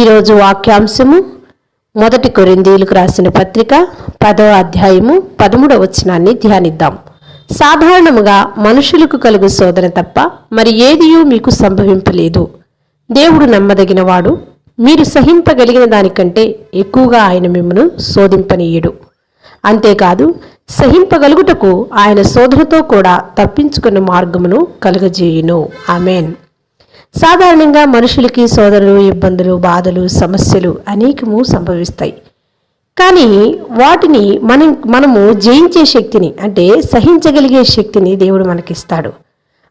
ఈరోజు వాక్యాంశము మొదటి కొరిందీలకు రాసిన పత్రిక పదవ అధ్యాయము పదమూడవ వచనాన్ని ధ్యానిద్దాం. సాధారణముగా మనుషులకు కలుగు శోధన తప్ప మరి ఏదియూ మీకు సంభవింపలేదు. దేవుడు నమ్మదగినవాడు మీరు సహింపగలిగిన దానికంటే ఎక్కువగా ఆయన మిమ్మను శోధింపనీయుడు. అంతేకాదు సహింపగలుగుటకు ఆయన శోధనతో కూడా తప్పించుకున్న మార్గమును కలుగజేయును. ఆమెన్. సాధారణంగా మనుషులకి సోదరులు ఇబ్బందులు బాధలు సమస్యలు అనేకము సంభవిస్తాయి. కానీ వాటిని మనం మనము జయించే శక్తిని అంటే సహించగలిగే శక్తిని దేవుడు మనకిస్తాడు.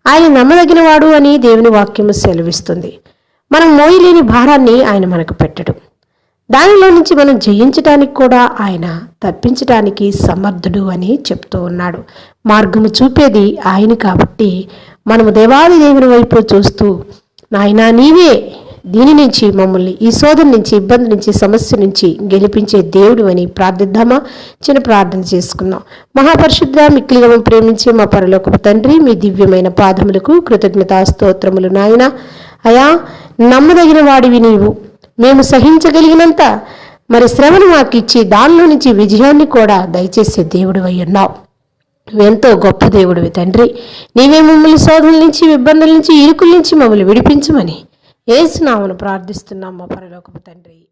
ఆయన నమ్మదగినవాడు అని దేవుని వాక్యము సెలవిస్తుంది. మనం మోయలేని భారాన్ని ఆయన మనకు పెట్టడు. దానిలో నుంచి మనం జయించటానికి కూడా ఆయన తప్పించటానికి సమర్థుడు అని చెప్తూ ఉన్నాడు. మార్గము చూపేది ఆయన కాబట్టి మనము దేవాది దేవుని వైపు చూస్తూ నాయనా నీవే దీని నుంచి మమ్మల్ని ఈ శోధన నుంచి ఇబ్బంది నుంచి సమస్య నుంచి గెలిపించే దేవుడు అని ప్రార్థిద్దామా? చిన్న ప్రార్థన చేసుకుందాం. మహాపరిశుద్ధ మిక్కిలిగా ప్రేమించే మా పరలోకపు తండ్రి మీ దివ్యమైన పాదములకు కృతజ్ఞతా స్తోత్రములు నాయన. అయా నమ్మదగిన వాడివి నీవు. మేము సహించగలిగినంత మరి శ్రమను మాకు ఇచ్చి దానిలో నుంచి విజయాన్ని కూడా దయచేసే దేవుడు అయి ఉన్నావు. ఎంతో గొప్ప దేవుడివి తండ్రి. నీవే మమ్మల్ని శోధనల నుంచి ఇబ్బందుల నుంచి ఇరుకుల నుంచి మమ్మల్ని విడిపించమని ఏసునామను ప్రార్థిస్తున్నాం మా పరలోకపు తండ్రి.